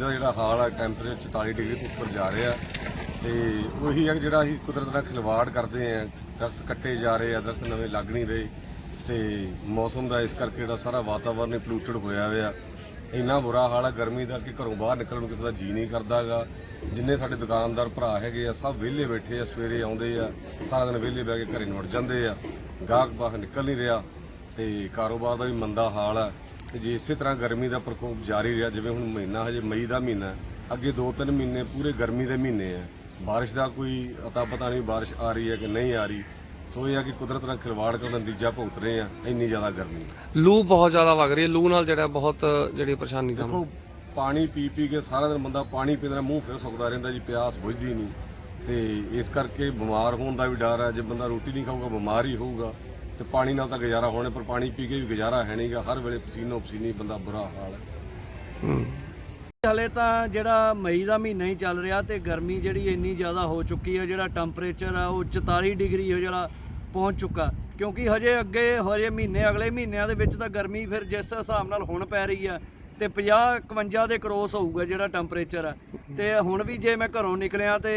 ਦਾ ਜਿਹੜਾ ਹਾਲ ਆ temperature 44 degree ਤੋਂ ਉੱਪਰ ਜਾ ਰਿਹਾ। ਤੇ ਉਹੀ ਹੈ ਕਿ ਜਿਹੜਾ ਅਸੀਂ ਕੁਦਰਤ ਨਾਲ ਖਿਲਵਾੜ ਕਰਦੇ ਆ, ਦਰਖਤ ਕੱਟੇ ਜਾ ਰਹੇ ਆ, ਦਰਖਤ ਨਵੇਂ ਲੱਗ ਨਹੀਂ ਰਹੇ। ਤੇ ਮੌਸਮ ਦਾ ਇਸ ਕਰਕੇ ਜਿਹੜਾ ਸਾਰਾ ਵਾਤਾਵਰਨ ਪੋਲੂਟਡ ਹੋਇਆ ਹੋਇਆ। ਇੰਨਾ ਬੁਰਾ ਹਾਲ ਆ, ਗਰਮੀ ਦਾ ਕਿ ਘਰੋਂ ਬਾਹਰ ਨਿਕਲਣ ਨੂੰ ਕਿਸੇ ਦਾ ਜੀ ਨਹੀਂ ਕਰਦਾਗਾ ਜਿੰਨੇ ਸਾਡੇ ਦੁਕਾਨਦਾਰ ਭਰਾ ਹੈਗੇ ਆ, ਸਭ ਵਿਹਲੇ ਬੈਠੇ ਆ, ਸਵੇਰੇ ਆਉਂਦੇ ਆ, ਸਾਰਾ ਦਿਨ ਵਿਹਲੇ ਬਹਿ ਕੇ ਘਰੇ ਮੁੜ ਜਾਂਦੇ ਆ। ਗਾਹਕ ਬਾਹਰ ਨਿਕਲ ਨਹੀਂ ਰਿਹਾ। ਤੇ ਕਾਰੋਬਾਰ ਦਾ ਵੀ ਮੰਦਾ ਹਾਲ ਆ। ਤੇ ਜੇ ਇਸੇ ਤਰ੍ਹਾਂ ਗਰਮੀ ਦਾ ਪ੍ਰਕੋਪ ਜਾਰੀ ਰਿਹਾ ਜਿਵੇਂ ਹੁਣ ਮਹੀਨਾ ਹਜੇ ਮਈ ਦਾ ਮਹੀਨਾ ਅੱਗੇ 2-3 ਮਹੀਨੇ ਪੂਰੇ ਗਰਮੀ ਦੇ ਮਹੀਨੇ ਆ ਬਾਰਿਸ਼ ਦਾ ਕੋਈ ਅਤਾ ਪਤਾ ਨਹੀਂ ਬਾਰਿਸ਼ ਆ ਰਹੀ ਹੈ ਕਿ ਨਹੀਂ ਆ ਰਹੀ। ਸੋ ਇਹ ਆ ਕਿ ਕੁਦਰਤ ਨਾਲ ਖਿਲਵਾੜ ਕਰਨ ਦਾ ਨਤੀਜਾ ਭੁਗਤ ਰਹੇ ਆ ਇੰਨੀ ਜ਼ਿਆਦਾ ਗਰਮੀ ਲੂ ਬਹੁਤ ਜ਼ਿਆਦਾ ਵਗ ਰਹੀ ਹੈ ਲੂ ਨਾਲ ਜਿਹੜਾ ਬਹੁਤ ਜਿਹੜੀ ਪਰੇਸ਼ਾਨੀ ਦਾ ਦੇਖੋ ਪਾਣੀ ਪੀ ਪੀ ਕੇ ਸਾਰਾ ਦਿਨ ਬੰਦਾ ਪਾਣੀ ਪੀਂਦਾ ਮੂੰਹ ਫਿਰ ਸੁੱਕਦਾ ਰਹਿੰਦਾ ਜੀ ਪਿਆਸ ਬੁਝਦੀ ਨਹੀਂ। ਤੇ ਇਸ ਕਰਕੇ ਬਿਮਾਰ ਹੋਣ ਦਾ ਵੀ ਡਰ ਹੈ ਜੇ ਬੰਦਾ ਰੋਟੀ ਨਹੀਂ ਖਾਊਗਾ ਬਿਮਾਰ ਹੀ ਹੋਊਗਾ। ਤੇ ਪਾਣੀ ਨਾਲ ਤਾਂ ਗੁਜ਼ਾਰਾ ਹੋਣੇ ਪਰ ਪਾਣੀ ਪੀ ਕੇ ਵੀ ਗੁਜ਼ਾਰਾ ਹੈ ਨਹੀਂਗਾ ਹਰ ਵੇਲੇ ਪਸੀਨੋ ਪਸੀਨੀ ਬੰਦਾ ਬੁਰਾ ਹਾਲ ਹੈ। ਹਲੇ ਤਾਂ ਜਿਹੜਾ ਮਈ ਦਾ ਮਹੀਨਾ ਹੀ ਚੱਲ ਰਿਹਾ ਤੇ ਗਰਮੀ ਜਿਹੜੀ ਇੰਨੀ ਜ਼ਿਆਦਾ ਹੋ ਚੁੱਕੀ ਹੈ ਜਿਹੜਾ ਟੈਂਪਰੇਚਰ ਆ ਉਹ 44 ਡਿਗਰੀ ਹੋ ਜਿਹੜਾ ਪਹੁੰਚ ਚੁੱਕਾ। ਕਿਉਂਕਿ ਹਜੇ ਅੱਗੇ ਹਜੇ ਮਹੀਨੇ ਅਗਲੇ ਮਹੀਨਿਆਂ ਦੇ ਵਿੱਚ ਤਾਂ ਗਰਮੀ ਫਿਰ ਜਿਸ ਹਿਸਾਬ ਨਾਲ ਹੁਣ ਪੈ ਰਹੀ ਆ ਤੇ 50 51 ਦੇ ਕ੍ਰੋਸ ਹੋਊਗਾ ਜਿਹੜਾ ਟੈਂਪਰੇਚਰ ਆ। ਤੇ ਹੁਣ ਵੀ ਜੇ ਮੈਂ ਘਰੋਂ ਨਿਕਲਿਆ ਤੇ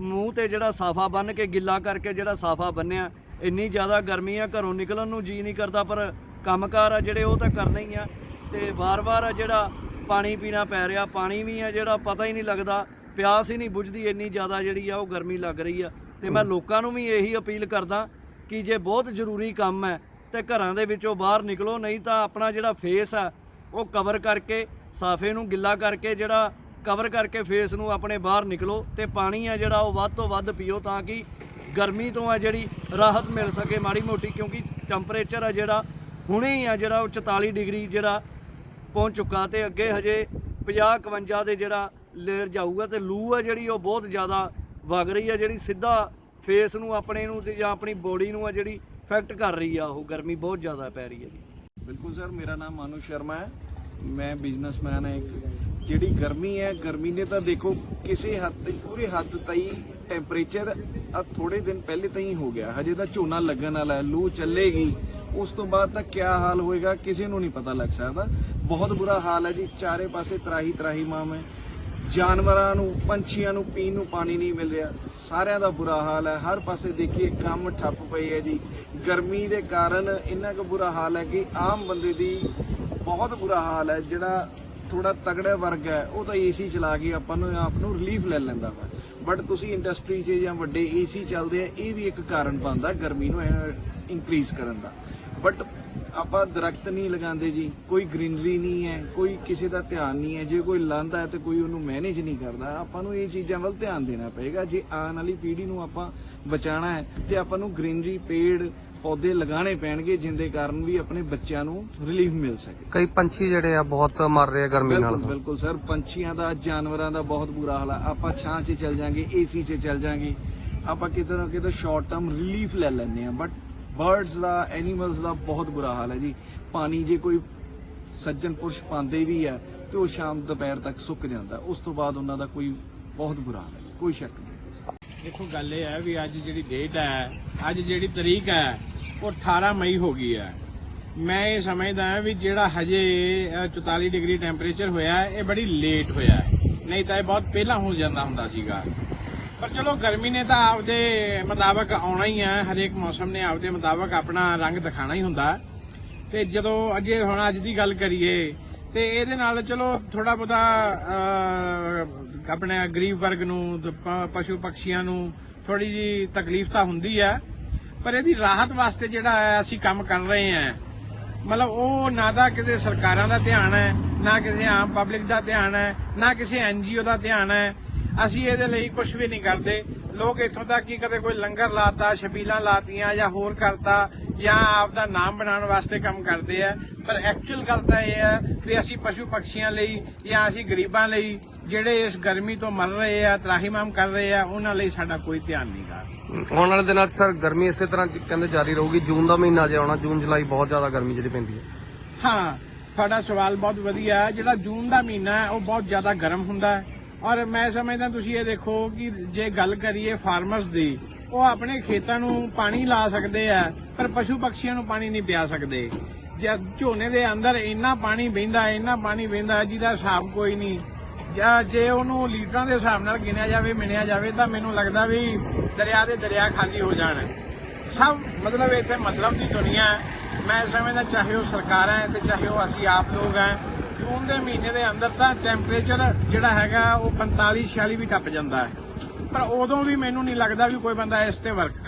ਮੂੰਹ ਤੇ ਜਿਹੜਾ ਸਾਫਾ ਬੰਨ ਕੇ ਗਿੱਲਾ ਕਰਕੇ ਜਿਹੜਾ ਸਾਫਾ ਬੰਨਿਆ ਇੰਨੀ ਜ਼ਿਆਦਾ ਗਰਮੀ ਆ ਘਰੋਂ ਨਿਕਲਣ ਨੂੰ ਜੀ ਨਹੀਂ ਕਰਦਾ ਪਰ ਕੰਮਕਾਰ ਆ ਜਿਹੜੇ ਉਹ ਤਾਂ ਕਰਨੇ ਹੀ ਆ। ਤੇ ਵਾਰ-ਵਾਰ ਆ ਜਿਹੜਾ ਪਾਣੀ ਪੀਣਾ ਪੈ ਰਿਹਾ ਪਾਣੀ ਵੀ ਆ ਜਿਹੜਾ ਪਤਾ ਹੀ ਨਹੀਂ ਲੱਗਦਾ ਪਿਆਸ ਹੀ ਨਹੀਂ ਬੁਝਦੀ ਇੰਨੀ ਜ਼ਿਆਦਾ ਜਿਹੜੀ ਆ ਉਹ ਗਰਮੀ ਲੱਗ ਰਹੀ ਆ। ਤੇ ਮੈਂ ਲੋਕਾਂ ਨੂੰ ਵੀ ਇਹੀ ਅਪੀਲ ਕਰਦਾ ਕਿ ਜੇ ਬਹੁਤ ਜ਼ਰੂਰੀ ਕੰਮ ਹੈ ਤੇ ਘਰਾਂ ਦੇ ਵਿੱਚੋਂ ਬਾਹਰ ਨਿਕਲੋ ਨਹੀਂ ਤਾਂ ਆਪਣਾ ਜਿਹੜਾ ਫੇਸ ਆ ਉਹ ਕਵਰ ਕਰਕੇ ਸਾਫੇ ਨੂੰ ਗਿੱਲਾ ਕਰਕੇ ਜਿਹੜਾ ਕਵਰ ਕਰਕੇ ਫੇਸ ਨੂੰ ਆਪਣੇ ਬਾਹਰ ਨਿਕਲੋ ਤੇ ਪਾਣੀ ਆ ਜਿਹੜਾ ਉਹ ਵੱਧ ਤੋਂ ਵੱਧ ਪੀਓ ਤਾਂ ਕਿ ਗਰਮੀ ਤੋਂ ਆ ਜਿਹੜੀ ਰਾਹਤ ਮਿਲ ਸਕੇ ਮਾੜੀ ਮੋਟੀ, ਕਿਉਂਕਿ ਟੈਂਪਰੇਚਰ ਆ ਜਿਹੜਾ, ਹੁਣੇ ਹੀ ਆ ਜਿਹੜਾ ਉਹ 44 ਡਿਗਰੀ ਜਿਹੜਾ ਪਹੁੰਚ ਚੁੱਕਾ ਤੇ ਅੱਗੇ ਹਜੇ 50 51 ਦੇ ਜਿਹੜਾ ਲੇਅਰ ਜਾਊਗਾ ਤੇ ਲੂ ਆ ਜਿਹੜੀ ਉਹ ਬਹੁਤ ਜ਼ਿਆਦਾ ਵਗ ਰਹੀ ਆ, ਜਿਹੜੀ ਸਿੱਧਾ ਫੇਸ ਨੂੰ ਆਪਣੇ ਨੂੰ ਤੇ ਜਾਂ ਆਪਣੀ ਬੋਡੀ ਨੂੰ ਆ ਜਿਹੜੀ ਇਫੈਕਟ ਕਰ ਰਹੀ ਆ ਉਹ ਗਰਮੀ ਬਹੁਤ ਜ਼ਿਆਦਾ ਪੈ ਰਹੀ ਹੈ ਜੀ ਬਿਲਕੁਲ ਸਰ, ਮੇਰਾ ਨਾਮ ਮਾਨੂ ਸ਼ਰਮਾ ਹੈ। ਮੈਂ ਬਿਜ਼ਨਸਮੈਨ ਹਾਂ ਇੱਕ। ਜਿਹੜੀ ਗਰਮੀ ਹੈ, ਗਰਮੀ ਨੇ ਤਾਂ ਦੇਖੋ ਕਿਸੇ ਹੱਦ ਤੱਕ ਪੂਰੇ ਹੱਦ ਤਾਈ ਟੈਂਪਰੇਚਰ ਆ ਥੋੜੇ ਦਿਨ ਪਹਿਲੇ ਤਾਈਂ ਹੋ ਗਿਆ। ਹਜੇ ਤਾਂ ਝੋਨਾ ਲੱਗਣ ਵਾਲਾ ਹੈ, ਲੂ ਚੱਲੇਗੀ। ਉਸ ਤੋਂ ਬਾਅਦ ਤਾਂ ਕੀ ਹਾਲ ਹੋਏਗਾ, ਕਿਸੇ ਨੂੰ ਨਹੀਂ ਪਤਾ ਲੱਗ ਸਕਦਾ। ਬਹੁਤ ਬੁਰਾ ਹਾਲ ਹੈ ਜੀ, ਚਾਰੇ ਪਾਸੇ ਤਰਾਹੀ ਤਰਾਹੀ ਮਾਮ ਹੈ। ਜਾਨਵਰਾਂ ਨੂੰ, ਪੰਛੀਆਂ ਨੂੰ ਪੀਣ ਨੂੰ ਪਾਣੀ ਨਹੀਂ ਮਿਲ ਰਿਹਾ। ਸਾਰਿਆਂ ਦਾ ਬੁਰਾ ਹਾਲ ਹੈ। ਹਰ ਪਾਸੇ ਦੇਖੀਏ, ਕੰਮ ਠੱਪ ਪਈ ਹੈ ਜੀ। ਗਰਮੀ ਦੇ ਕਾਰਨ ਇੰਨਾ ਕੁ ਬੁਰਾ ਹਾਲ ਹੈ ਕਿ ਆਮ ਬੰਦੇ ਦੀ ਬਹੁਤ ਬੁਰਾ ਹਾਲ ਹੈ, ਜਿਹੜਾ ਥੋੜਾ ਤਗੜਾ ਵਰਗ ਹੈ, ਉਹ ਤਾਂ ਏਸੀ ਚਲਾ ਕੇ ਆਪਾਂ ਨੂੰ ਆਪ ਨੂੰ ਰਿਲੀਫ ਲੈ ਲੈਂਦਾ ਵਾ। ਬਟ ਤੁਸੀਂ ਇੰਡਸਟਰੀ 'ਚ ਜਾਂ ਵੱਡੇ ਏਸੀ ਚੱਲਦੇ ਆ, ਇਹ ਵੀ ਇੱਕ ਕਾਰਨ ਬਣਦਾ ਗਰਮੀ ਨੂੰ ਇਨਕਰੀਜ਼ ਕਰਨ ਦਾ। ਬਟ ਆਪਾਂ ਦਰਖਤ ਨਹੀਂ ਲਗਾਉਂਦੇ ਜੀ, ਕੋਈ ਗ੍ਰੀਨਰੀ ਨਹੀਂ ਹੈ, ਕੋਈ ਕਿਸੇ ਦਾ ਧਿਆਨ ਨਹੀਂ ਹੈ, ਜੇ ਕੋਈ ਲਾਂਦਾ ਹੈ ਤੇ ਕੋਈ ਉਹਨੂੰ ਮੈਨੇਜ ਨਹੀਂ ਕਰਦਾ, ਆਪਾਂ ਨੂੰ ਇਹ ਚੀਜ਼ਾਂ ਵੱਲ ਧਿਆਨ ਦੇਣਾ ਪਏਗਾ। ਜੇ ਆਉਣ ਵਾਲੀ ਪੀੜ੍ਹੀ ਨੂੰ ਆਪਾਂ ਬਚਾਉਣਾ ਹੈ ਤੇ ਆਪਾਂ ਨੂੰ ਗ੍ਰੀਨਰੀ ਪੇੜ ਪੌਦੇ ਲਗਾਉਣੇ ਪੈਣਗੇ ਜਿੰਦੇ ਕਾਰਨ ਵੀ ਆਪਣੇ ਬੱਚਿਆਂ ਨੂੰ ਰਿਲੀਫ ਮਿਲ ਸਕੇ। ਕਈ ਪੰਛੀ ਜਿਹੜੇ ਆ ਬਹੁਤ ਮਰ ਰਹੇ ਆ ਗਰਮੀ ਨਾਲ। ਬਿਲਕੁਲ ਬਿਲਕੁਲ ਸਰ। ਪੰਛੀਆਂ ਦਾ ਜਾਨਵਰਾਂ ਦਾ ਬਹੁਤ ਬੁਰਾ ਹਾਲ ਹੈ ਆਪਾਂ ਛਾਂ 'ਚ ਚੱਲ ਜਾਾਂਗੇ ਏਸੀ 'ਚ ਚੱਲ ਜਾਾਂਗੇ। ਆਪਾਂ ਕਿਤੇ ਨਾ ਕਿਤੇ ਸ਼ਾਰਟ ਟਰਮ ਰਿਲੀਫ ਲੈ ਲੈਂਦੇ ਆ ਬਟ ਬਰਡਸ ਦਾ ਐਨੀਮਲਸ ਦਾ ਬਹੁਤ ਬੁਰਾ ਹਾਲ ਹੈ ਜੀ। ਪਾਣੀ ਜੇ ਕੋਈ ਸੱਜਣ ਪੁਰਸ਼ ਪਾਉਂਦੇ ਵੀ ਆ ਤੇ ਉਹ ਸ਼ਾਮ ਦੁਪਹਿਰ ਤੱਕ ਸੁੱਕ ਜਾਂਦਾ। ਉਸ ਤੋਂ ਬਾਅਦ ਉਹਨਾਂ ਦਾ ਕੋਈ ਬਹੁਤ ਬੁਰਾ ਹਾਲ ਹੈ ਕੋਈ ਸ਼ੱਕ ਨਹੀਂ। ਦੇਖੋ ਗੱਲ ਇਹ ਹੈ ਵੀ ਅੱਜ ਜਿਹੜੀ ਡੇਟ ਹੈ ਅੱਜ ਜਿਹੜੀ ਤਰੀਕ ਹੈ ਉਹ 18 ਮਈ ਹੋ ਗਈ ਹੈ। ਮੈਂ ਇਹ ਸਮਝਦਾ ਹਾਂ ਵੀ ਜਿਹੜਾ ਹਜੇ ਅ, 44 ਡਿਗਰੀ ਟੈਂਪਰੇਚਰ ਹੋਇਆ ਇਹ ਬੜੀ ਲੇਟ ਹੋਇਆ ਨਹੀਂ ਤਾਂ ਇਹ ਬਹੁਤ ਪਹਿਲਾਂ ਹੋ ਜਾਂਦਾ ਹੁੰਦਾ ਸੀਗਾ। ਪਰ ਚਲੋ ਗਰਮੀ ਨੇ ਤਾਂ ਆਪਦੇ ਮੁਤਾਬਕ ਆਉਣਾ ਹੀ ਹੈ। ਹਰੇਕ ਮੌਸਮ ਨੇ ਆਪਦੇ ਮੁਤਾਬਕ ਆਪਣਾ ਰੰਗ ਦਿਖਾਣਾ ਹੀ ਹੁੰਦਾ। ਤੇ ਜਦੋਂ ਅਜੇ ਹੁਣ ਅੱਜ ਦੀ ਗੱਲ ਕਰੀਏ ਤੇ ਇਹਦੇ ਨਾਲ ਚਲੋ ਥੋੜਾ ਬਹੁਤਾ ਆਪਣੇ ਗਰੀਬ ਵਰਗ ਨੂੰ ਤੇ ਪਸ਼ੂ ਪਕਸ਼ੀਆਂ ਨੂੰ ਥੋੜੀ ਜੀ ਤਕਲੀਫ ਤਾਂ ਹੁੰਦੀ ਹੈ। ਪਰ ਇਹਦੀ ਰਾਹਤ ਵਾਸਤੇ ਜਿਹੜਾ ਅਸੀਂ ਕੰਮ ਕਰ ਰਹੇ ਹਾਂ। ਮਤਲਬ ਉਹ ਨਾ ਤਾਂ ਕਿਸੇ ਸਰਕਾਰਾਂ ਦਾ ਧਿਆਨ ਹੈ, ਨਾ ਕਿਸੇ ਆਮ ਪਬਲਿਕ ਦਾ ਧਿਆਨ ਹੈ, ਨਾ ਕਿਸੇ ਐਨਜੀਓ ਦਾ ਧਿਆਨ ਹੈ। ਅਸੀਂ ਇਹਦੇ ਲਈ ਕੁਝ ਵੀ ਨਹੀਂ ਕਰਦੇ। ਲੋਕ ਇੱਥੋਂ ਤੱਕ ਕਿ ਕਦੇ ਕੋਈ ਲੰਗਰ ਲਾਤਾ ਛਬੀਲਾਂ ਲਾਤੀਆਂ ਜਾਂ ਹੋਰ ਕਰਤਾ ਜਾਂ ਆਪ ਦਾ ਨਾਮ ਬਣਾਉਣ ਵਾਸਤੇ ਕੰਮ ਕਰਦੇ ਆ। ਪਰ ਐਕਚੁਅਲ ਗੱਲ ਤਾਂ ਇਹ ਹੈ ਵੀ ਅਸੀਂ ਪਸ਼ੂ ਪਕਸ਼ੀਆਂ ਲਈ ਜਾਂ ਅਸੀਂ ਗਰੀਬਾਂ ਲਈ ਜਿਹੜੇ ਇਸ ਗਰਮੀ ਤੋਂ ਮਰ ਰਹੇ ਆ ਤਰਾਹੀਮਾਮ ਕਰ ਰਹੇ ਆ ਉਹਨਾਂ ਲਈ ਸਾਡਾ ਕੋਈ ਧਿਆਨ ਨਹੀਂਗਾ ਆਉਣ ਵਾਲੇ ਦਿਨਾਂ 'ਚ ਸਰ ਗਰਮੀ ਇਸੇ ਤਰ੍ਹਾਂ ਕਹਿੰਦੇ ਜਾਰੀ ਰਹੂਗੀ ਜੂਨ ਦਾ ਮਹੀਨਾ ਜੇ ਆਉਣਾ ਜੂਨ ਜੁਲਾਈ ਬਹੁਤ ਜ਼ਿਆਦਾ ਗਰਮੀ ਜਿਹੜੀ ਪੈਂਦੀ ਹੈ। ਹਾਂ ਤੁਹਾਡਾ ਸਵਾਲ ਬਹੁਤ ਵਧੀਆ ਹੈ ਜਿਹੜਾ ਜੂਨ ਦਾ ਮਹੀਨਾ ਹੈ ਉਹ ਬਹੁਤ ਜ਼ਿਆਦਾ ਗਰਮ ਹੁੰਦਾ ਹੈ। ਔਰ ਮੈਂ ਸਮਝਦਾ ਤੁਸੀਂ ਇਹ ਦੇਖੋ ਕਿ ਜੇ ਗੱਲ ਕਰੀਏ ਫਾਰਮਰਸ ਦੀ ਉਹ ਆਪਣੇ ਖੇਤਾਂ ਨੂੰ ਪਾਣੀ ਲਾ ਸਕਦੇ ਆ ਪਰ ਪਸ਼ੂ ਪਕਸ਼ੀਆਂ ਨੂੰ ਪਾਣੀ ਨਹੀਂ ਪਿਆ ਸਕਦੇ। ਜਦ ਝੋਨੇ ਦੇ ਅੰਦਰ ਇੰਨਾ ਪਾਣੀ ਵਹਿੰਦਾ ਇੰਨਾ ਪਾਣੀ ਵਹਿੰਦਾ ਜਿਹਦਾ ਹਿਸਾਬ ਕੋਈ ਨਹੀਂ। ਜਾਂ ਜੇ ਉਹਨੂੰ ਲੀਟਰਾਂ ਦੇ ਹਿਸਾਬ ਨਾਲ ਗਿਣਿਆ ਜਾਵੇ, ਮਿਣਿਆ ਜਾਵੇ, ਤਾਂ ਮੈਨੂੰ ਲੱਗਦਾ ਵੀ ਦਰਿਆ ਦੇ ਦਰਿਆ ਖਾਲੀ ਹੋ ਜਾਣ। ਸਭ ਮਤਲਬ ਇੱਥੇ ਮਤਲਬ ਦੀ ਦੁਨੀਆ ਮੈਂ ਸਮਝਦਾ ਚਾਹੇ ਉਹ ਸਰਕਾਰਾਂ ਹੈ ਤੇ ਚਾਹੇ ਉਹ ਅਸੀਂ ਆਪ ਲੋਕ ਹੈ, ਜੂਨ ਦੇ ਮਹੀਨੇ ਦੇ ਅੰਦਰ ਤਾਂ ਟੈਂਪਰੇਚਰ ਜਿਹੜਾ ਹੈਗਾ ਉਹ 45 46 ਵੀ ਟੱਪ ਜਾਂਦਾ ਹੈ। ਪਰ ਉਦੋਂ ਵੀ ਮੈਨੂੰ ਨਹੀਂ ਲੱਗਦਾ ਵੀ ਕੋਈ ਬੰਦਾ ਇਸ ਤੇ ਵਰਕ ਕਰ